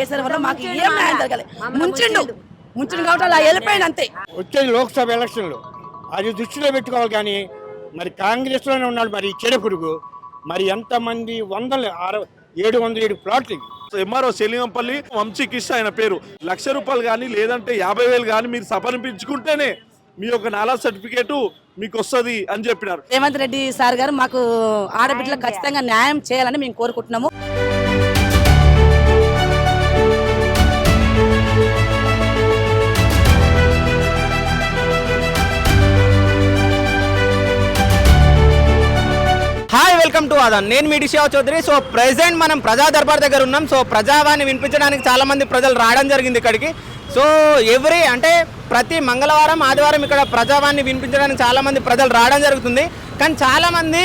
కేసీఆర్ వల్ల మాకు ఏం న్యాయం జరగాలి. ముంచిండు. ముంచిండు. కాబట్టి అలా వెళ్ళిపోయింది అంతే. వచ్చేది లోక్సభ ఎలక్షన్లు. అది దృష్టిలో పెట్టుకోవాలి కానీ మరి కాంగ్రెస్లోనే ఉన్నాడు మరి చెడ పురుగు. మరి ఎంతమంది వందల అరవై ఏడు వందల ఏడు ప్లాట్లు. ఎంఆర్ఓ సెలింగంపల్లి వంశీకృష్ణ ఆయన పేరు. లక్ష రూపాయలు కానీ లేదంటే యాభై వేలు కానీ మీరు సపరించుకుంటేనే మీ యొక్క నాలా సర్టిఫికేటు మీకు వస్తుంది అని చెప్పినారు. రేవంత్ రెడ్డి సార్ గారు మాకు ఆడబిడ్డలకు ఖచ్చితంగా న్యాయం చేయాలని మేము కోరుకుంటున్నాము. వెల్కమ్ టు అదన్ నేను మీ డిషా చౌదరి. సో ప్రజెంట్ మనం ప్రజా దర్బార్ దగ్గర ఉన్నాం. సో ప్రజావాణి వినిపించడానికి చాలా మంది ప్రజలు రావడం జరిగింది ఇక్కడికి. సో ఎవ్రీ అంటే ప్రతి మంగళవారం ఆదివారం ఇక్కడ ప్రజావాణి వినిపించడానికి చాలా మంది ప్రజలు రావడం జరుగుతుంది. కానీ చాలా మంది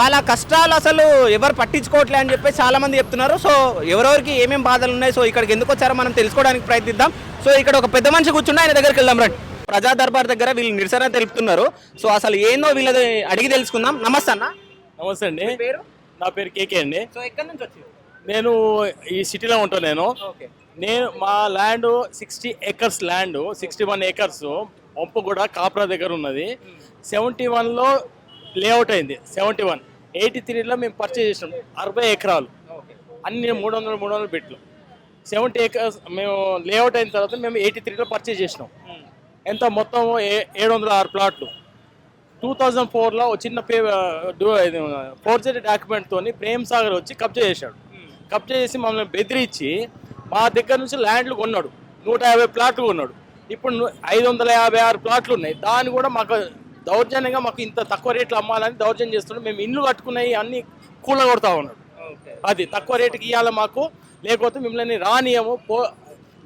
వాళ్ళ కష్టాలు అసలు ఎవరు పట్టించుకోవట్లే అని చెప్పి చాలా మంది చెప్తున్నారు. సో ఎవరెవరికి ఏమేమి బాధలు ఉన్నాయి? సో ఇక్కడికి ఎందుకు వచ్చారో మనం తెలుసుకోవడానికి ప్రయత్నిద్దాం. సో ఇక్కడ ఒక పెద్ద మనిషి కూర్చుని ఆయన దగ్గరికి వెళ్దాం రండి. ప్రజా దర్బార్ దగ్గర వీళ్ళు నిరసన తెలుపుతున్నారు. సో అసలు ఏందో వీళ్ళది అడిగి తెలుసుకుందాం. నమస్తే అన్న. నమస్తే అండి. పేరు? నా పేరు కేకే అండి. సో ఎక్కడి నుంచి వచ్చారు? నేను ఈ సిటీలో ఉంటాను నేను. నేను మా land sixty acres land sixty one acres Vampaguda Kapra దగ్గర ఉన్నది. సెవెంటీ వన్లో లేఅవుట్ అయింది సెవెంటీ వన్. ఎయిటీ త్రీలో మేము పర్చేజ్ చేసినాం అరవై ఎకరాలు. అన్ని మూడు వందలు మూడు వందలు బిట్లు సెవెంటీ ఏకర్స్ మేము లేఅవుట్ అయిన తర్వాత మేము ఎయిటీ త్రీలో పర్చేజ్ చేసినాం. ఎంత మొత్తం? ఏ- ఏడు వందల ఆరు ప్లాట్లు. టూ థౌజండ్ ఫోర్లో చిన్న పే ఫోర్జరీ డాక్యుమెంట్తో ప్రేమ్ సాగర్ వచ్చి కబ్జా చేశాడు. కబ్జా చేసి మమ్మల్ని బెదిరించి మా దగ్గర నుంచి ల్యాండ్లు కొన్నాడు. నూట యాభై ప్లాట్లు కొన్నాడు. ఇప్పుడు ఐదు వందల యాభై ఆరు ప్లాట్లు ఉన్నాయి. దాన్ని కూడా మాకు దౌర్జన్యంగా మాకు ఇంత తక్కువ రేట్లు అమ్మాలని దౌర్జన్యం చేస్తున్నాడు మేము ఇల్లు కట్టుకున్నాయి అన్ని కూలగొడతా ఉన్నాడు. అది తక్కువ రేటుకి ఇవ్వాలి మాకు? లేకపోతే మిమ్మల్ని రానియము. పో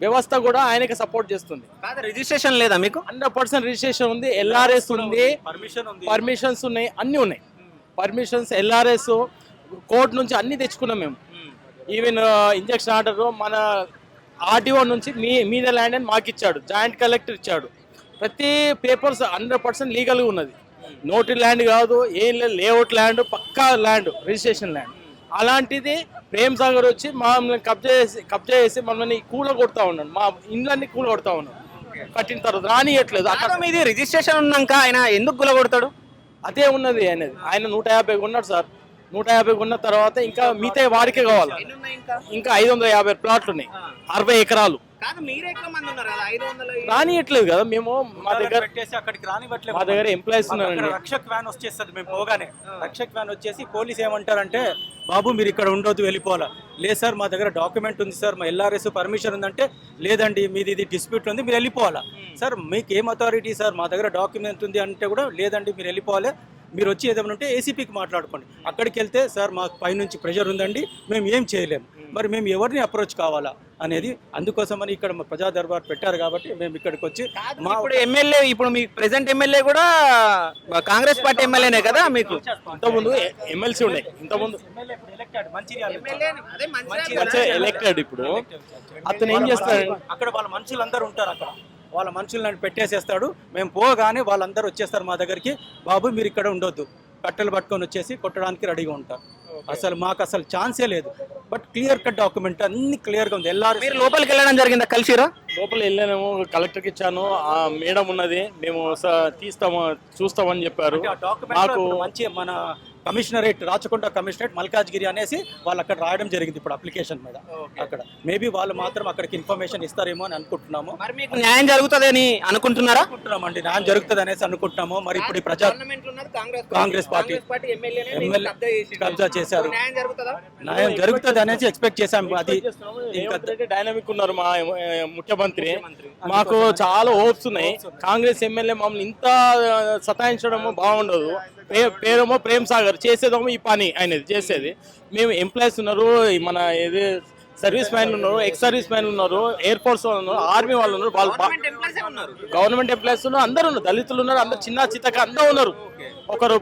వ్యవస్థ కూడా ఆయనకి సపోర్ట్ చేస్తుంది. రిజిస్ట్రేషన్ లేదా మీకు? హండ్రెడ్ పర్సెంట్ రిజిస్ట్రేషన్ ఉంది ఎల్ఆర్ఎస్ ఉంది పర్మిషన్స్ ఉన్నాయి అన్ని ఉన్నాయి. పర్మిషన్స్ ఎల్ఆర్ఎస్ కోర్టు నుంచి అన్ని తెచ్చుకున్నాం మేము. ఈవెన్ ఇంజక్షన్ ఆర్డర్ మన ఆర్టీఓ నుంచి మీ మీద ల్యాండ్ అని మాకు ఇచ్చాడు. జాయింట్ కలెక్టర్ ఇచ్చాడు. ప్రతి పేపర్స్ హండ్రెడ్ పర్సెంట్ లీగల్గా ఉన్నది. నోటి ల్యాండ్ కాదు ఏం లేదు లేఅవుట్ ల్యాండ్ పక్కా ల్యాండ్ రిజిస్ట్రేషన్ ల్యాండ్ అలాంటిది ప్రేమ్ సాగర్ వచ్చి మమ్మల్ని కబ్జా చేసి కబ్జా చేసి మమ్మల్ని కూల కొడతా ఉన్నాడు. మా ఇండ్లన్నీ కూల కొడతా ఉన్నాడు. కట్టిన తర్వాత రానియట్లేదు. అక్కడ మీది రిజిస్ట్రేషన్ ఉన్నాక ఆయన ఎందుకు గులగొడతాడు? అదే ఉన్నది అనేది ఆయన నూట యాభై కొన్నాడు సార్. నూట యాభై కొన్న తర్వాత ఇంకా మిగతా వాడికే కావాలి. ఇంకా? ఐదు వందల యాభై ప్లాట్లు ఉన్నాయి అరవై ఎకరాలు. రానియట్లేదు కదా. మేము మా దగ్గర పెట్టేసి అక్కడికి రానివ్వట్లేదు. మా దగ్గర ఎంప్లాయీస్ ఉన్నారండి. రక్షక్ వ్యాన్ వచ్చేస్తుంది. మేము పోగానే రక్షక్ వ్యాన్ వచ్చేసి పోలీస్ ఏమంటారంటే బాబు మీరు ఇక్కడ ఉండొద్దు వెళ్ళిపోవాలా? లేదు సార్ మా దగ్గర డాక్యుమెంట్ ఉంది సార్ మా ఎల్ఆర్ఎస్ పర్మిషన్ ఉందంటే లేదండి మీది ఇది డిస్ప్యూట్ ఉంది మీరు వెళ్ళిపోవాలా? సార్ మీకు ఏం అథారిటీ సార్? మా దగ్గర డాక్యుమెంట్ ఉంది అంటే కూడా లేదండి మీరు వెళ్ళిపోవాలి. మీరు వచ్చి ఏదైనా ఉంటే ఏసీపీకి మాట్లాడుకోండి. అక్కడికి వెళ్తే సార్ మాకు పైనుంచి ప్రెషర్ ఉందండి మేము ఏం చేయలేము. మరి మేము ఎవరిని అప్రోచ్ కావాలా? అనేది అందుకోసమని ఇక్కడ ప్రజా దర్బార్ పెట్టారు కాబట్టి మేము ఇక్కడికి వచ్చి మా ఇప్పుడు ఎమ్మెల్యే ఇప్పుడు మీ ప్రెసెంట్ ఎమ్మెల్యే కూడా కాంగ్రెస్ పార్టీ ఎమ్మెల్యేనే కదా మీకు? ఇంతకుముందు ఎమ్మెల్సీ ఉన్నాయి ఇంతకుముందు ఎలక్టెడ్ ఇప్పుడు. అతను ఏం చేస్తాడు? అక్కడ వాళ్ళ మనుషులందరూ ఉంటారు అక్కడ. వాళ్ళ మనుషులను పెట్టేసేస్తాడు. మేము పోగానే వాళ్ళందరూ వచ్చేస్తారు మా దగ్గరికి. బాబు మీరు ఇక్కడ ఉండొద్దు. కట్టెలు పట్టుకొని వచ్చేసి కొట్టడానికి రెడీగా ఉంటారు. అసలు మాకు అసలు ఛాన్సే లేదు. బట్ క్లియర్ కట్ డాక్యుమెంట్ అన్ని క్లియర్గా ఉంది. ఎల్ఆర్ మీరు లోపలికి వెళ్ళడం జరిగిందా? కలిసిరా? లోపల వెళ్ళానేమో కలెక్టర్కి ఇచ్చాను. ఆ మేడం ఉన్నది. మేము స- తీస్తాము చూస్తామని చెప్పారు. డాక్యుమెంట్ మాకు మంచి మన కమిషనరేట్ రాచకొండ కమిషనరేట్ మల్కాజ్గిరి అనేసి వాళ్ళు అక్కడ రాయడం జరిగింది ఇప్పుడు అప్లికేషన్ మీద. అక్కడ. మేబీ వాళ్ళు మాత్రం అక్కడికి ఇన్ఫర్మేషన్ ఇస్తారేమో అని అనుకుంటున్నాము. మరి మీకు న్యాయం జరుగుతుందని అనుకుంటున్నారా? అనుకుంటున్నామండి. న్యాయం జరుగుతుంది అనేసి అనుకుంటున్నాము. మరి ఇప్పుడు ఈ ప్రజా కాంగ్రెస్ పార్టీ. ఎమ్మెల్యే కబ్జా చేశారు. న్యాయం జరుగుతుంది? అనేసి ఎక్స్పెక్ట్ చేశాము అది ఇంకా డైనమిక్ ఉన్నారు మా ముఖ్యమంత్రి. మాకు చాలా హోప్స్ ఉన్నాయి. కాంగ్రెస్ ఎమ్మెల్యే మమ్మల్ని ఇంత ఆ, సతాయించడము బాగుండదు. పేరేమో ప్రేమ్ సాగర్ చేసేదేమో ఈ పని ఆయనది చేసేది. మేము ఎంప్లాయీస్ ఉన్నారు మన ఏది సర్వీస్ మ్యాన్లు ఉన్నారు ఎక్స్ సర్వీస్ మ్యాన్లు ఉన్నారు ఎయిర్ ఫోర్స్ వాళ్ళు ఉన్నారు ఆర్మీ వాళ్ళు ఉన్నారు వాళ్ళు గవర్నమెంట్ ఎంప్లాయీస్ ఉన్నారు? అందరు ఉన్నారు దళితులు ఉన్నారు అందరు చిన్న చిత్తక అందరూ ఉన్నారు. ఒకరు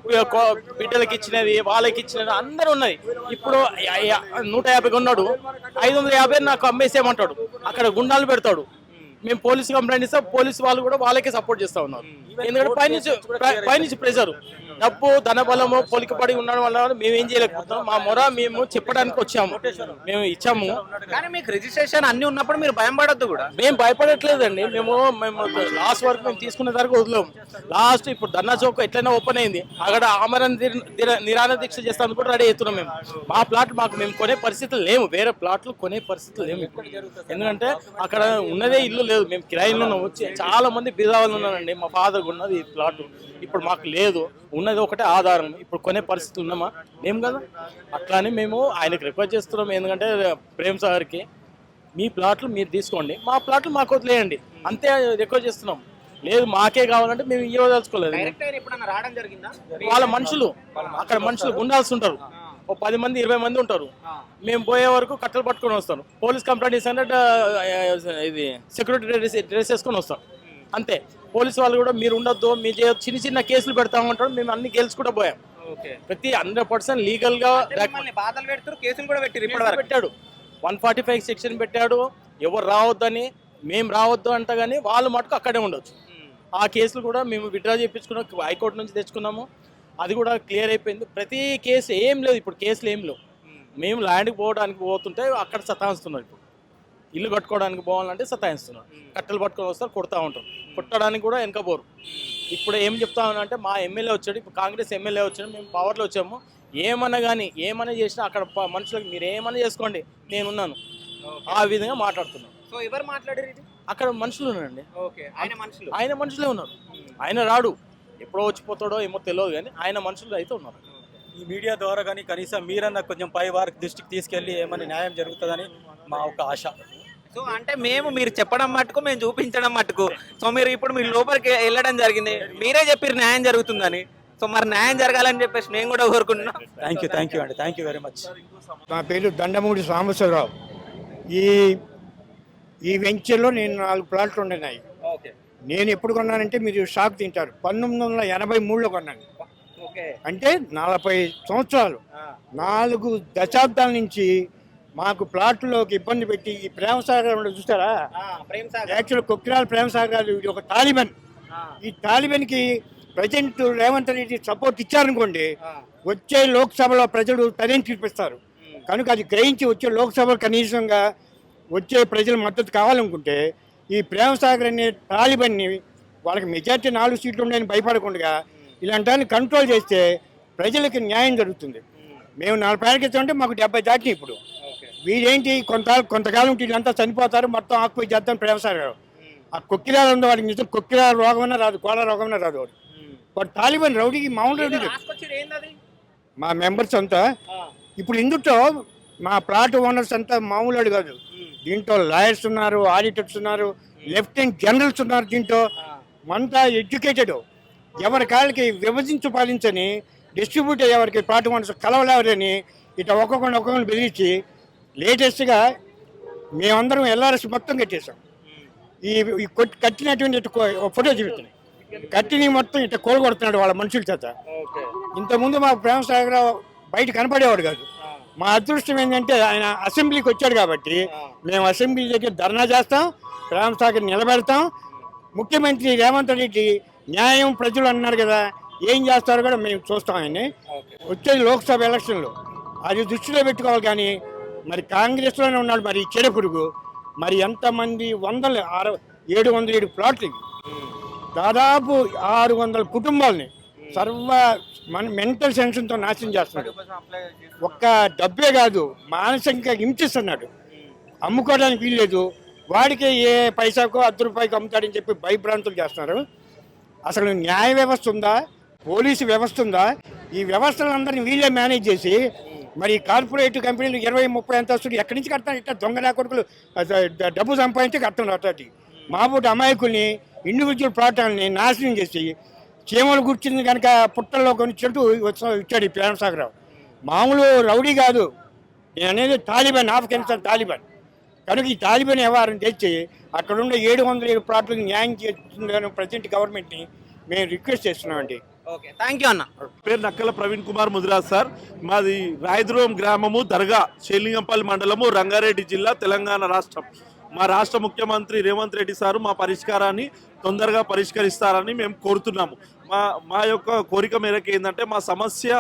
బిడ్డలకి ఇచ్చినది వాళ్ళకి ఇచ్చినది అందరూ ఉన్నాయి. ఇప్పుడు నూట యాభై కొన్నాడు ఐదు వందల యాభై నాకు అమ్మేసేయమంటాడు. అక్కడ గుండాలు పెడతాడు. మేము పోలీస్ కంప్లైంట్ ఇస్తాం పోలీస్ వాళ్ళు కూడా వాళ్ళకే సపోర్ట్ చేస్తా ఉన్నారు. ఎందుకంటే పైనుంచి పై- పైనుంచి ప్రెషర్ డబ్బు ధనబలము పొలికపడి ఉండడం వల్ల మేము ఏం చేయలేకపోతున్నాం. మా మొర మేము చెప్పడానికి వచ్చాము. మేము ఇచ్చాము. కానీ మీకు రిజిస్ట్రేషన్ అన్ని ఉన్నప్పుడు మీరు భయం పడొద్దు కూడా. మేము భయపడట్లేదండి. మేము మేము లాస్ట్ వరకు మేము తీసుకునే వరకు వదిలేము. లాస్ట్ ఇప్పుడు ధర్నా చౌక్ ఎట్లయినా ఓపెన్ అయింది. అక్కడ ఆమరణ నిరాహార దీక్ష చేస్తాను కూడా రెడీ అవుతున్నాం మేము. మా ప్లాట్ మాకు మేము కొనే పరిస్థితులు లేవు. వేరే ప్లాట్లు కొనే పరిస్థితులు లేవు ఇప్పుడు. ఎందుకంటే అక్కడ ఉన్నదే ఇల్లు లేదు. మేము కిరాయిలు వచ్చి చాలా మంది బీదావాళ్ళు ఉన్నారండి. మా ఫాదర్ ఉన్నది ఈ ప్లాట్. ఇప్పుడు మాకు లేదు. ఉన్నది ఒకటే ఆధారం. ఇప్పుడు కొనే పరిస్థితి ఉన్నామా లేం కదా? అట్లా అని మేము ఆయనకు రిక్వెస్ట్ చేస్తున్నాం. ఎందుకంటే ప్రేమ్ సాగర్కి మీ ప్లాట్లు మీరు తీసుకోండి. మా ప్లాట్లు మాకు వదిలేయండి. అంతే రిక్వెస్ట్ చేస్తున్నాం. లేదు మాకే కావాలంటే మేము ఇవ్వదలుచుకోలేదు. వాళ్ళ మనుషులు అక్కడ మనుషులు ఉండాల్సి ఉంటారు. ఓ పది మంది ఇరవై మంది ఉంటారు. మేము పోయే వరకు కట్టలు పట్టుకొని వస్తాను పోలీస్ కంప్లైంట్ ఇస్తానంటే ఇది సెక్యూరిటీ డ్రెస్ డ్రెస్ వేసుకొని వస్తాం అంతే. పోలీస్ వాళ్ళు కూడా మీరు ఉండొద్దు మీ చిన్న చిన్న కేసులు పెడతామంటారు మేము అన్ని గెలుచుకుంటూ పోయాం. ఓకే. ప్రతి హండ్రెడ్ పర్సెంట్ లీగల్గా బాధలు కేసులు కూడా పెట్టారు పెట్టాడు. వన్ ఫార్టీ ఫైవ్ సెక్షన్ పెట్టాడు ఎవరు రావద్దని మేము రావద్దు అంట కానీ వాళ్ళు మటుకు అక్కడే ఉండొచ్చు. ఆ కేసులు కూడా మేము విత్డ్రా చేయించుకున్నాం హైకోర్టు నుంచి తెచ్చుకున్నాము. అది కూడా క్లియర్ అయిపోయింది. ప్రతి కేసు ఏం లేదు ఇప్పుడు కేసులు ఏం లేవు. మేము ల్యాండ్కి పోవడానికి పోతుంటే అక్కడ సతాయిస్తున్నారు ఇప్పుడు. ఇల్లు కట్టుకోవడానికి పోవాలంటే సతాయిస్తున్నారు. కట్టెలు పట్టుకొని వస్తారు కొడతా ఉంటారు. కొట్టడానికి కూడా వెనక పోరు ఇప్పుడు ఏం చెప్తామనంటే మా ఎమ్మెల్యే వచ్చాడు ఇప్పుడు కాంగ్రెస్ ఎమ్మెల్యే వచ్చాడు మేము పవర్లో వచ్చాము. ఏమన్నా కానీ ఏమన్నా చేసినా అక్కడ మనుషులకు మీరు ఏమన్నా చేసుకోండి నేనున్నాను. ఆ విధంగా మాట్లాడుతున్నాను సో ఎవరు మాట్లాడారు అక్కడ మనుషులు ఉన్నారండి. ఓకే. ఆయన మనుషులు. ఆయన మనుషులే ఉన్నారు. ఆయన రాడు. ఎప్పుడో వచ్చిపోతాడో ఏమో తెలియదు కానీ ఆయన మనుషులు అయితే ఉన్నారు. ఈ మీడియా ద్వారా కానీ కనీసం మీరన్నా కొంచెం పై వారికి దృష్టికి తీసుకెళ్ళి ఏమైనా న్యాయం జరుగుతుందని మా ఒక ఆశ. సో అంటే మేము మీరు చెప్పడం మట్టుకు మేము చూపించడం మట్టుకు సో మీరు ఇప్పుడు మీరు లోపలికి వెళ్ళడం జరిగింది. మీరే చెప్పారు న్యాయం జరుగుతుందని. సో మరి న్యాయం జరగాలని చెప్పేసి నేను కూడా కోరుకుంటున్నా. థ్యాంక్ యూ థ్యాంక్ యూ అండి. థ్యాంక్ యూ వెరీ మచ్ నా పేరు దండమూడి సాంబశివరావు. ఈ ఈ వెంచర్లో నేను నాలుగు ప్లాట్లు ఉన్నాయి. ఓకే. నేను ఎప్పుడు కొన్నానంటే మీరు షాక్ తింటారు. పంతొమ్మిది వందల ఎనభై మూడులో కొన్నాను. ఓకే. అంటే నలభై సంవత్సరాలు. నాలుగు దశాబ్దాల నుంచి మాకు ప్లాట్లోకి ఇబ్బంది పెట్టి ఈ ప్రేమ సాగర్ ఉండదు చూస్తారా? యాక్చువల్ కొక్కిరాల ప్రేమ సాగర్ ఇది ఒక తాలిబన్. ఈ తాలిబన్కి ప్రజెంట్ రేవంత్ రెడ్డి సపోర్ట్ ఇచ్చారనుకోండి వచ్చే లోక్సభలో ప్రజలు తనేం చూపిస్తారు. కనుక అది గ్రహించి వచ్చే లోక్సభ కనీసంగా వచ్చే ప్రజల మద్దతు కావాలనుకుంటే ఈ ప్రేమ సాగర్ అనే తాలిబన్ని వాళ్ళకి మెజార్టీ నాలుగు సీట్లు ఉన్నాయని భయపడకుండా ఇలాంటి కంట్రోల్ చేస్తే ప్రజలకి న్యాయం జరుగుతుంది. మేము నలభై ఏళ్ళ క్రితం అంటే మాకు డెబ్బై దాటినాయి ఇప్పుడు. వీడేంటి? కొంత కొంతకాలం వీళ్ళంతా చనిపోతారు మొత్తం ఆకుపోయి చేద్దాం ప్రేమ సాగర్ ఆ కొక్కిరాలు ఉందో వాడికి నిజం కొక్కిరాల రోగమన్నా రాదు కోళ్ళ రోగమన్నా రాదు వాడు. వాడు తాలిబన్ రౌడీకి మామూలు రౌడీ మా మెంబర్స్ అంతా ఇప్పుడు ఇందులో మా ప్లాట్ ఓనర్స్ అంతా మామూలు కాదు. దీంట్లో లాయర్స్ ఉన్నారు ఆడిటర్స్ ఉన్నారు లెఫ్టినెంట్ జనరల్స్ ఉన్నారు దీంట్లో. అంతా ఎడ్యుకేటెడ్. ఎవరి కాళ్ళకి విభజించు పాలించని డిస్ట్రిబ్యూటర్ ఎవరికి ప్లాట్ ఓనర్స్ కలవలేవరని ఇట్లా ఒక్కొక్కరిని ఒక్కొక్కరిని బెదిరించి లేటెస్ట్గా మేమందరం ఎల్ఆర్ఎస్ మొత్తం కట్టేసాం ఈ ఈ కొట్- కట్టినటువంటి ఇటు కో- ఒక ఫోటో చూపిస్తున్నాయి. కట్టిని మొత్తం ఇట్లా కోలుకొడుతున్నాడు వాళ్ళ మనుషుల చేత. ఇంతకుముందు మా ప్రేమ సాగర్ బయట కనపడేవాడు కాదు. మా అదృష్టం ఏంటంటే ఆయన అసెంబ్లీకి వచ్చాడు కాబట్టి మేము అసెంబ్లీ దగ్గర ధర్నా చేస్తాం ప్రేమ సాగర్ నిలబెడతాం. ముఖ్యమంత్రి రేవంత్ రెడ్డి న్యాయం ప్రజలు అన్నారు కదా ఏం చేస్తారో కూడా మేము చూస్తాం ఆయన్ని. వచ్చేది లోక్సభ ఎలక్షన్లు. అది దృష్టిలో పెట్టుకోవాలి కానీ మరి కాంగ్రెస్లోనే ఉన్నాడు మరి చెడ పురుగు మరి ఎంతమంది వందల ఆరు ఏడు వందల ఏడు ప్లాట్లు దాదాపు ఆరు వందల కుటుంబాలని సర్వ మన మెంటల్ టెన్షన్తో నాశనం చేస్తున్నాడు. ఒక్క డబ్బే కాదు మానసికంగా హింసిస్తున్నాడు. అమ్ముకోవడానికి వీల్లేదు వాడికి ఏ పైసాకో అర్ధ రూపాయికి అమ్ముతాడని చెప్పి భయభ్రాంతులు చేస్తున్నారు. అసలు న్యాయ వ్యవస్థ ఉందా? పోలీసు వ్యవస్థ ఉందా? ఈ వ్యవస్థలందరినీ వీళ్ళే మేనేజ్ చేసి మరి కార్పొరేట్ కంపెనీలు ఇరవై ముప్పై అంతస్తులు ఎక్కడి నుంచి కడతారు? ఇట్లా దొంగ కొడుకులు డబ్బు సంపాదించి కడుతున్నారు అట్లాంటి మాబోటి అమాయకుల్ని ఇండివిజువల్ ప్లాట్లని నాశనం చేసి చీమలు కూర్చుంది కనుక పుట్టల్లో కొన్ని చెట్టు ఇచ్చాడు ఈ ప్రేమసాగరావు. మామూలు రౌడీ కాదు. నేను అనేది తాలిబాన్ ఆఫ్ఘనిస్తాన్ తాలిబాన్. కనుక ఈ తాలిబాన్ వ్యవహారం తెచ్చి అక్కడ ఏడు వందల ఏడు ప్లాట్లకు న్యాయం చేస్తుందని ప్రజెంట్ గవర్నమెంట్ని మేము రిక్వెస్ట్ చేస్తున్నామండి. ఓకే థ్యాంక్ యూ అన్న పేరు నక్కల ప్రవీణ్ కుమార్ ముదిరాజ్ సార్. మాది రాయద్రోం గ్రామము దర్గా షేలింగంపల్లి మండలము రంగారెడ్డి జిల్లా తెలంగాణ రాష్ట్రం. మా రాష్ట్ర ముఖ్యమంత్రి రేవంత్ రెడ్డి సారు మా పరిష్కారాన్ని తొందరగా పరిష్కరిస్తారని మేము కోరుతున్నాము. మా మా యొక్క కోరిక మేరకు ఏంటంటే మా సమస్య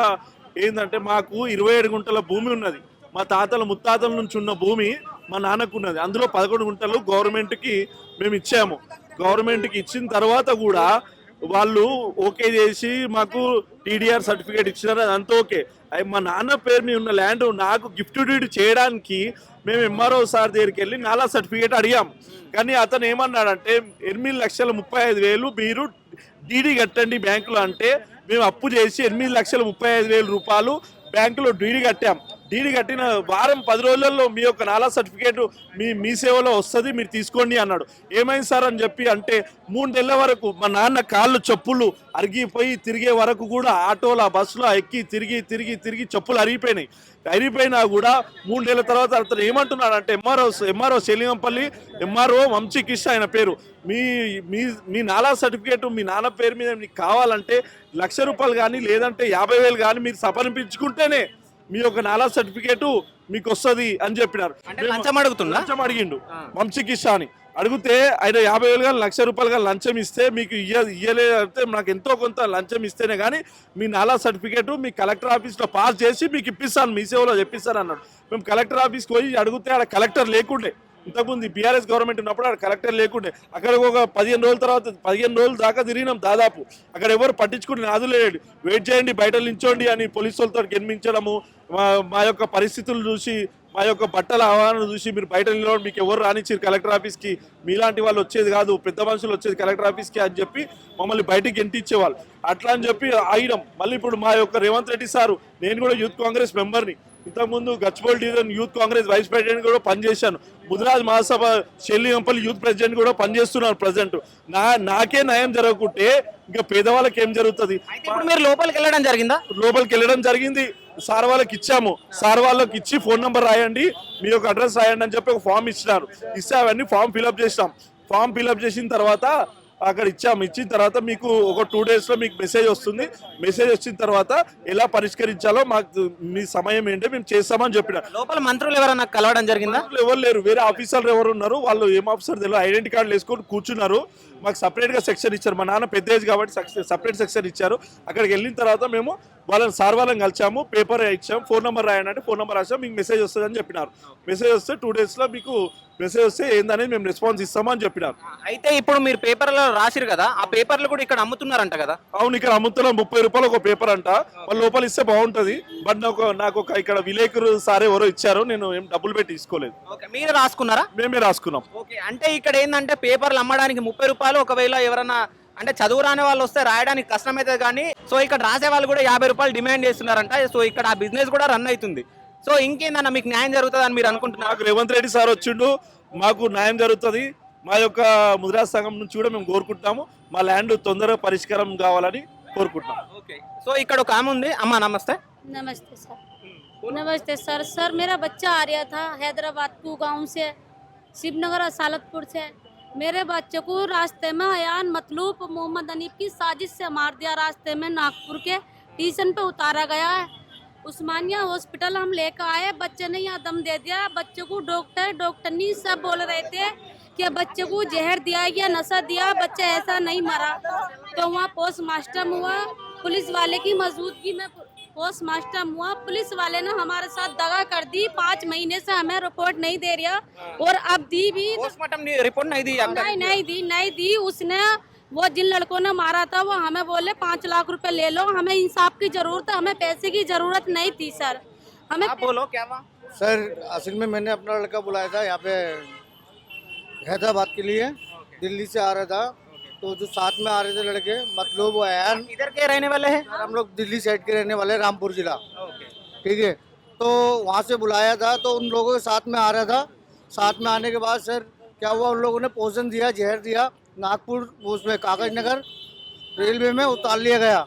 ఏంటంటే మాకు ఇరవై ఏడు గుంటల భూమి ఉన్నది. మా తాతల ముత్తాతల నుంచి ఉన్న భూమి మా నాన్నకు ఉన్నది. అందులో పదకొండు గుంటలు గవర్నమెంట్కి మేము ఇచ్చాము. గవర్నమెంట్కి ఇచ్చిన తర్వాత కూడా వాళ్ళు ఓకే చేసి మాకు టీడీఆర్ సర్టిఫికేట్ ఇచ్చినారు అదంతా ఓకే. అయి మా నాన్న పేరు మీద ఉన్న ల్యాండ్ నాకు గిఫ్ట్ డీడ్ చేయడానికి మేము ఎంఆర్ఓ సార్ దగ్గరికి వెళ్ళి నాలా సర్టిఫికేట్ అడిగాం. కానీ అతను ఏమన్నాడంటే ఎనిమిది లక్షల ముప్పై ఐదు వేలు మీరు డీడీ కట్టండి బ్యాంకులో అంటే మేము అప్పు చేసి ఎనిమిది లక్షల ముప్పై ఐదు వేల రూపాయలు బ్యాంకులో డీడీ కట్టాం. డీడీ కట్టిన వారం పది రోజులలో మీ యొక్క నాలా సర్టిఫికేట్ మీ మీ సేవలో వస్తుంది మీరు తీసుకోండి అన్నాడు. ఏమైంది సార్ అని చెప్పి అంటే మూడు నెలల వరకు మా నాన్న కాళ్ళు చెప్పులు అరిగిపోయి తిరిగే వరకు కూడా ఆటోలో బస్సులో ఎక్కి తిరిగి తిరిగి తిరిగి చెప్పులు అరిగిపోయినాయి. అరిగిపోయినా కూడా మూడు నెలల తర్వాత అతను ఏమంటున్నాడు అంటే MRO MRO Serilingampally MRO Vamshi Kish ఆయన పేరు. మీ మీ మీ నాలా సర్టిఫికేట్ మీ నాన్న పేరు మీద మీకు కావాలంటే లక్ష రూపాయలు కానీ లేదంటే యాభై వేలు కానీ మీరు సపరించుకుంటేనే మీ యొక్క నాలా సర్టిఫికేట్ మీకు వస్తుంది అని చెప్పినారు. లంచం లంచం అడిగిండు. వంశీ కిషా అని అడిగితే ఆయన యాభై వేలు కానీ లక్ష రూపాయలు కానీ లంచం ఇస్తే మీకు ఇయ్య ఇయ్యలేదంటే నాకు ఎంతో కొంత లంచం ఇస్తేనే కానీ మీ నాలా సర్టిఫికేట్ మీ కలెక్టర్ ఆఫీస్లో పాస్ చేసి మీకు ఇప్పిస్తాను మీ సేవలో చెప్పిస్తాను అన్నాడు. మేము కలెక్టర్ ఆఫీస్కి పోయి అడిగితే ఆడ కలెక్టర్ లేకుండే. ఇంతకుముందు బీఆర్ఎస్ గవర్నమెంట్ ఉన్నప్పుడు అక్కడ కలెక్టర్ లేకుండే. అక్కడ ఒక పదిహేను రోజుల తర్వాత పదిహేను రోజుల దాకా తిరిగినాం దాదాపు. అక్కడ ఎవరు పట్టించుకుని నాదు లేడు. వెయిట్ చేయండి బయట నించోండి అని పోలీసు వాళ్ళతో గెలిపించడము మా మా యొక్క పరిస్థితులు చూసి మా యొక్క బట్టల ఆహ్వానం చూసి మీరు బయట నిలబడి మీకు ఎవరు రానిచ్చారు కలెక్టర్ ఆఫీస్కి? మీలాంటి వాళ్ళు వచ్చేది కాదు పెద్ద మనుషులు వచ్చేది కలెక్టర్ ఆఫీస్కి అని చెప్పి మమ్మల్ని బయటికి ఎంటిచ్చేవాళ్ళు అట్లా అని చెప్పి ఆగినాం. మళ్ళీ ఇప్పుడు మా యొక్క రేవంత్ రెడ్డి సారు నేను కూడా యూత్ కాంగ్రెస్ మెంబర్ని. ఇంతకుముందు Gachibowli division youth Congress vice president కూడా పనిచేశాను. ముదిరాజ్ మహాసభ షెల్లింపల్లి యూత్ ప్రెసిడెంట్ కూడా పనిచేస్తున్నాను ప్రజెంట్. నా నాకే న్యాయం జరగకుంటే ఇంకా పేదవాళ్ళకి ఏం జరుగుతుంది? మీరు లోపలికి వెళ్ళడం జరిగిందా? లోపలికి వెళ్ళడం జరిగింది. సార్ వాళ్ళకి ఇచ్చాము. సార్ వాళ్ళకి ఇచ్చి ఫోన్ నెంబర్ రాయండి. మీ యొక్క అడ్రస్ రాయండి అని చెప్పి ఒక ఫామ్ ఇచ్చినారు. ఇస్తే అవన్నీ ఫామ్ ఫిల్అప్ చేసినాం. ఫామ్ ఫిల్అప్ చేసిన తర్వాత అక్కడ ఇచ్చాము. ఇచ్చిన తర్వాత మీకు ఒక టూ డేస్లో మీకు మెసేజ్ వస్తుంది. మెసేజ్ వచ్చిన తర్వాత ఎలా పరిష్కరించాలో మాకు మీ సమయం ఏంటో మేము చేస్తామని చెప్పిన లోపల మంత్రులు ఎవరైనా కలవడం జరిగిందా? ఎవరు లేరు. వేరే ఆఫీసర్లు ఎవరు ఉన్నారు? వాళ్ళు ఏం ఆఫీసర్ తెలియదు ఐడెంటి కార్డులు వేసుకొని కూర్చున్నారు. మాకు సపరేట్గా సెక్షన్ ఇచ్చారు. మా నాన్న పెద్ద ఏజ్ కాబట్టి సపరేట్ సెక్షన్ ఇచ్చారు. అక్కడికి వెళ్ళిన తర్వాత మేము వాళ్ళని సార్ వాళ్ళని కలిసాము పేపర్ ఇచ్చాము ఫోన్ నెంబర్ రాయండి అంటే ఫోన్ నెంబర్ రాసాము మీకు మెసేజ్ వస్తుందని చెప్పినారు. మెసేజ్ వస్తే టూ డేస్లో మీకు మెసేజ్ వస్తే ఏందనేది మేము రెస్పాన్స్ ఇస్తామని చెప్పినారు. అయితే ఇప్పుడు మీరు పేపర్లో రాసిరు కదా ఆ పేపర్లు కూడా ఇక్కడ అమ్ముతున్నారంట కదా? అవును ఇక్కడ అమ్ముతున్నాం ముప్పై రూపాయలు ఒక పేపర్ అంట. వాళ్ళ లోపల ఇస్తే బాగుంటది బట్ నాకు నాకు ఒక ఇక్కడ విలేకరు సార్ ఎవరో ఇచ్చారు నేను ఏం డబ్బులు పెట్టి తీసుకోలేదు. మీరు రాసుకున్నారా? మేమే రాసుకున్నాం. ఓకే అంటే ఇక్కడ ఏంటంటే పేపర్లు అమ్మడానికి ముప్పై రూపాయలు ఒకవేళ ఎవరైనా అంటే చదువు రాని వాళ్ళు వస్తే రాయడానికి కష్టమైతే కానీ సో ఇక్కడ రాసే వాళ్ళు కూడా యాభై రూపాయలు డిమాండ్ చేస్తున్నారంట సో ఇక్కడ ఆ బిజినెస్ కూడా రన్ అవుతుంది సో ఇంకేందన్న మీకు న్యాయం జరుగుతుందని మీరు అనుకుంటున్నారు నాకు రేవంత్ రెడ్డి సార్ వచ్చిండు మాకు న్యాయం జరుగుతుంది మా యొక్క ముద్రా సంఘం నుంచి కూడా మేము కోరుకుంటాము మా ల్యాండ్ తొందరగా పరిష్కారం కావాలని కోరుకుంటున్నాం ఓకే సో ఇక్కడ ఒక ఆమె ఉంది అమ్మా నమస్తే नमस्ते सर नमस्ते सर सर मेरा बच्चा आ रहा था हैदराबाद को गांव से शिवनगर और सालतपुर से मेरे बच्चे को रास्ते में अयान मतलूब मोहम्मद अनीफ की साजिश से मार दिया। रास्ते में नागपुर के ट्यूशन पे उतारा गया है। उस्मानिया हॉस्पिटल हम लेकर आए। बच्चे ने यहाँ दम दे दिया। बच्चे को डॉक्टर डॉक्टरनी सब बोल रहे थे कि बच्चे को जहर दिया या नशा दिया। बच्चा ऐसा नहीं मरा। तो वहाँ पोस्ट मास्टर हुआ। पुलिस वाले की मौजूदगी में पोस्ट मास्टर हुआ पुलिस वाले ने हमारे साथ दगा कर दी। पाँच महीने से हमें रिपोर्ट नहीं दे रहा। हाँ। और अब दी भी पोस्टमार्टम रिपोर्ट नहीं दी नहीं नहीं दी नहीं दी। उसने वो जिन लड़कों ने मारा था वो हमें बोले पाँच लाख रुपए ले लो। हमें इंसाफ की ज़रूरत है हमें पैसे की ज़रूरत नहीं थी सर। हमें आप बोलो क्या हुआ? सर असल में मैंने अपना लड़का बुलाया था यहाँ पे हैदराबाद के लिए। दिल्ली से आ रहा था। तो जो साथ में आ रहे थे लड़के मतलब वो अयान इधर के रहने वाले हैं? हम लोग दिल्ली साइड के रहने वाले हैं, रामपुर जिला। ठीक है? तो वहाँ से बुलाया था तो उन लोगों के साथ में आ रहा था। साथ में आने के बाद सर क्या हुआ? उन लोगों ने पोषण दिया जहर दिया। नागपुर उसमें कागज़ नगर रेलवे में उतार लिया गया।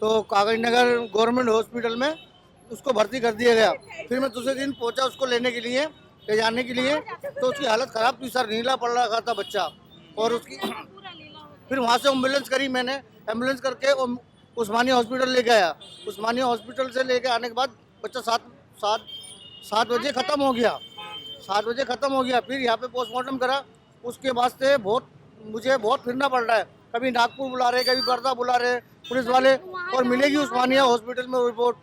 तो कागज़ नगर गवर्नमेंट हॉस्पिटल में उसको भर्ती कर दिया गया। फिर मैं दूसरे दिन पहुँचा उसको लेने के लिए ले जाने के लिए। तो उसकी हालत ख़राब थी सर। नीला पड़ रखा था बच्चा। और उसकी फिर वहाँ से एंबुलेंस करी मैंने। एंबुलेंस करके उस्मानिया हॉस्पिटल लेके आया उस्मानिया हॉस्पिटल से लेके आने के बाद बच्चा सात सात सात बजे ख़त्म हो गया। सात बजे ख़त्म हो गया। फिर यहाँ पे पोस्टमार्टम करा। उसके से बहुत, मुझे बहुत फिरना पड़ रहा है। कभी नागपुर बुला रहे, कभी बर्दा बुला रहे पुलिस वाले, और मिलेगी उस्मानिया हॉस्पिटल में रिपोर्ट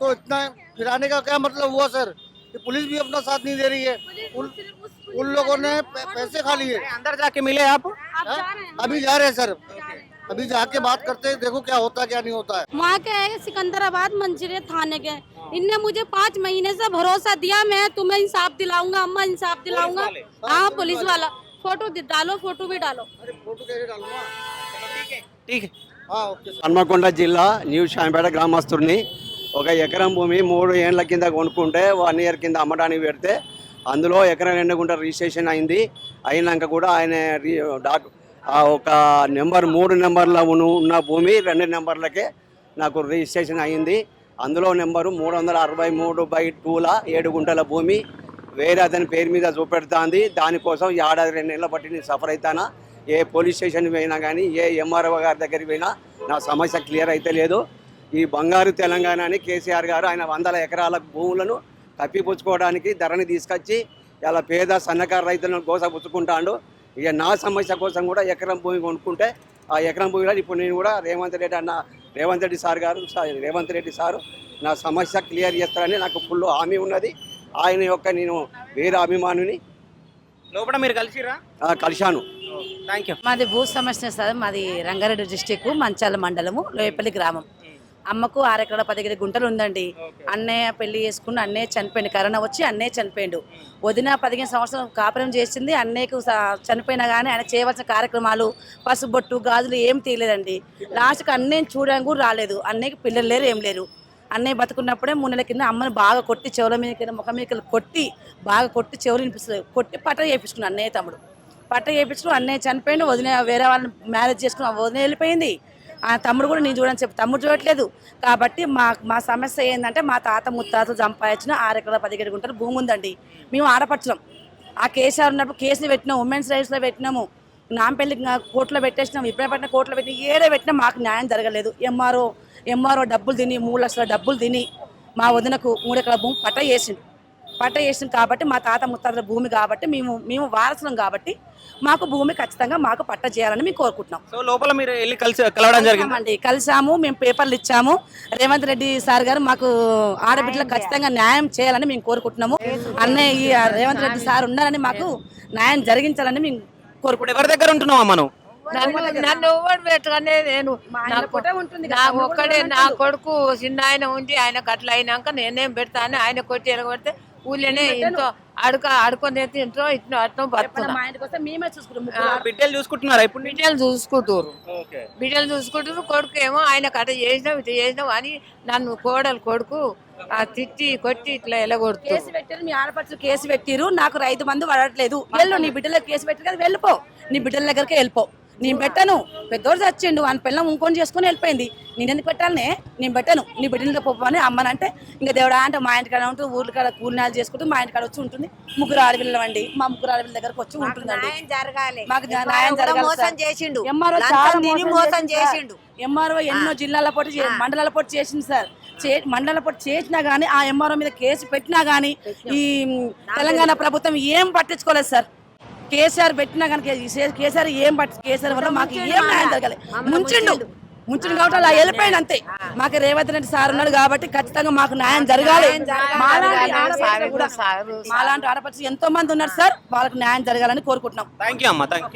तो इतना फिराने का क्या मतलब हुआ, सर? कि पुलिस भी अपना साथ नहीं दे रही है उन, उन लोगों ने पै- पैसे खा लिए अंदर जाके मिले आप हाँ? अभी जा रहे हैं सर अभी जाके बात करते हैं देखो क्या होता है क्या नहीं होता है वहाँ के है सिकंदराबाद मंजिरे थाने के इनने मुझे पाँच महीने से भरोसा दिया मैं तुम्हें इंसाफ दिलाऊंगा अम्मा इंसाफ दिलाऊंगा हाँ पुलिस वाला फोटो दि- डालो फोटो भी डालो फोटो कैसे डालूंगा ठीक है हाँ ओके హన్మకొండ జిల్లా న్యూ షాంపేట గ్రామస్తుడిని ఒక ఎకరం భూమి మూడు ఏండ్ల కింద కొనుక్కుంటే వన్ ఇయర్ కింద అమ్మడానికి పెడితే అందులో ఎకరం రెండు గుంట రిజిస్ట్రేషన్ అయింది. అయినాక కూడా ఆయన రి- డాక్ ఒక నెంబర్ మూడు నెంబర్ల ఉన్న- ఉన్న భూమి రెండు నెంబర్లకే నాకు రిజిస్ట్రేషన్ అయింది. అందులో నెంబరు మూడు వందల అరవై మూడు బై టూల ఏడు గుంటల భూమి. వేరే అతని పేరు మీద చూపెడుతుంది. దానికోసం ఏడాది రెండు నెలల బట్టి నేను సఫర్ అవుతానా ఏ పోలీస్ స్టేషన్ పోయినా కానీ ఏ ఎంఆర్ఓ గారి దగ్గరికి పోయినా నా సమస్య క్లియర్ అయితే లేదు. ఈ బంగారు తెలంగాణ అని కేసీఆర్ గారు ఆయన వందల ఎకరాల భూములను కప్పిపుచ్చుకోవడానికి ధరని తీసుకొచ్చి ఇలా పేద సన్నకారు రైతులను గోసపుచ్చుకుంటాడు. ఇక నా సమస్య కోసం కూడా ఎకరం భూమి కొనుక్కుంటే ఆ ఎకరం భూమిలో ఇప్పుడు నేను కూడా రేవంత్ రెడ్డి అన్న రేవంత్ రెడ్డి సార్ గారు రేవంత్ రెడ్డి సారు నా సమస్య క్లియర్ చేస్తారని నాకు ఫుల్ హామీ ఉన్నది. ఆయన యొక్క నేను వేరే అభిమానుని లోపల మీరు కలిసిరా? ఆ, కలిశాను. థ్యాంక్ యూ మాది భూ సమస్య సార్ మాది రంగారెడ్డి డిస్టిక్ మంచాల మండలము లోయపల్లి గ్రామం. అమ్మకు ఆరెకరాల పదిహేడు గుంటలు ఉందండి. అన్నయ్య పెళ్ళి చేసుకుని అన్నయ్య చనిపోయింది కరోనా వచ్చి అన్నయ్య చనిపోయిండు. వదిన పదిహేను సంవత్సరం కాపురం చేసింది. అన్నయ్యకు చనిపోయినా కానీ ఆయన చేయవలసిన కార్యక్రమాలు పసుబొట్టు గాజులు ఏం తీయలేదండి. లాస్ట్కి అన్నయ్యని చూడడానికి కూడా రాలేదు. అన్నయ్యకి పిల్లలు లేరు ఏం లేరు. అన్నయ్య బతుకున్నప్పుడే మూడు నెలల కింద అమ్మని బాగా కొట్టి చెవుల మీద ముఖం మీద కొట్టి బాగా కొట్టి చెవులు వినిపిస్తుంది కొట్టి పట్ట చేయించుకున్నాను అన్నయ్య తమ్ముడు. పట్ట చేయించడం అన్నయ్య చనిపోయిండు. వదిన వేరే వాళ్ళని మ్యారేజ్ చేసుకుని వదిన వెళ్ళిపోయింది. ఆ తమ్ముడు కూడా నేను చూడని చెప్పి తమ్ముడు చూడట్లేదు. కాబట్టి మా మా సమస్య ఏంటంటే మా తాత ముత్తాతలు సంపాదించిన ఆరు ఎకరాల పదిహేడు గుంటలు భూమి ఉందండి. మేము ఆడపడుచున్నాం ఆ కేసీఆర్ ఉన్నప్పుడు కేసులు పెట్టినాం ఉమెన్స్ రైట్స్లో పెట్టినాము. నాంపల్లి కోర్టులో పెట్టేసినాం ఇప్పుడే పెట్టిన కోర్టులో పెట్టి ఏడే పెట్టినా మాకు న్యాయం జరగలేదు. ఎంఆర్ఓ ఎంఆర్ఓ డబ్బులు తిని మూడు లక్షల డబ్బులు తిని మా వదినకు మూడు ఎకరాల భూమి పట్ట చేసిండు. పట్ట చేసింది కాబట్టి మా తాత ముత్తాతల భూమి కాబట్టి మేము మేము వారసులం కాబట్టి మాకు భూమి ఖచ్చితంగా మాకు పట్ట చేయాలని మేము కోరుకుంటున్నాం. సో లోపల మీరు వెళ్ళి కలిసి కలవడం జరిగింది? కలిసామండి. కలిసాము మేము పేపర్లు ఇచ్చాము. రేవంత్ రెడ్డి సార్ గారు మాకు ఆడబిడ్డలకు ఖచ్చితంగా న్యాయం చేయాలని మేము కోరుకుంటున్నాము. అన్నయ్య ఈ రేవంత్ రెడ్డి సార్ ఉన్నారని మాకు న్యాయం జరిగించాలని మేము కోరుకుంటున్నాం. ఎవరి దగ్గర ఉంటున్నావా మనం నన్ను ఎవరు పెట్టగానే నేను? నాకు నా ఒక్కడే నా కొడుకు చిన్న ఆయన ఉండి ఆయన అట్లా అయినాక నేనేం పెడతాను ఆయన కొట్టి ఎరగొడితే ఊళ్ళోనే ఇంట్లో అడుక అడుకొని ఇంట్లో ఇట్లా అట్లా బతుకున్నా మా ఇంటికి వస్తే మేమే చూసుకుంటాం బిడ్డలు చూసుకుంటున్నారా ఇప్పుడు? బిడ్డలు చూసుకుంటారు బిడ్డలు చూసుకుంటారు కొడుకు ఏమో ఆయన కట్ట చేసినావు ఇట్లా చేసినావు అని నన్ను కోడలు కొడుకు ఆ తిట్టి కొట్టి ఇట్లా ఎలగొడుతుంది కేసు పెట్టారు మీ ఆడపడుచు కేసు పెట్టిరు నాకు రైతు మందు పడట్లేదు. వెళ్ళు నీ బిడ్డలకు కేసు పెట్టారు కదా వెళ్ళిపో. నీ బిడ్డల దగ్గరికి వెళ్ళిపో. నేను పెట్టను. పెద్దోడు చచ్చిండు అని పిల్లం ఇంకొని చేసుకుని వెళ్ళిపోయింది. నేను ఎందుకు పెట్టాలనే? నేను పెట్టను. నీ బిడ్డలకి పొప్పని అమ్మనంటే ఇంకా దేవుడా అంటే మా ఇంటికాడ ఉంటూ ఊర్ల కాడ కూలినాలు చేసుకుంటూ మా ఇంటికాడ వచ్చి ఉంటుంది. ముగ్గురు ఆడపిల్లలు అండి మా ముగ్గురు ఆడపిల్లల దగ్గరకు వచ్చి ఉంటుందండి. మాకు న్యాయం జరగాలి ఎంఆర్ఓ చాలా మోసం చేసిండు ఎంఆర్ఓ ఎన్నో జిల్లాల పోటీ మండలాల పోటీ చేసింది సార్. చే మండల పోటీ చేసినా గానీ ఆ ఎంఆర్ఓ మీద కేసు పెట్టినా గానీ ఈ తెలంగాణ ప్రభుత్వం ఏం పట్టించుకోలేదు సార్. కేసీఆర్ పెట్టినా కానీ కేసీఆర్ ఏం పట్టి కేసీఆర్ వల్ల మాకు ఏం న్యాయం జరగలేదు ముంచిండు. ముంచిండు. కాబట్టి అలా వెళ్ళిపోయింది అంతే. మాకు రేవంత్ రెడ్డి సార్ ఉన్నాడు కాబట్టి ఖచ్చితంగా మాకు న్యాయం జరగాలి. మాలాంటి ఆడపడుచులు కూడా- మాలాంటి ఆడపడుచు ఎంతో మంది ఉన్నారు సార్. వాళ్ళకి న్యాయం జరగాలని కోరుకుంటున్నాం. థ్యాంక్ యూ అమ్మా. Thank you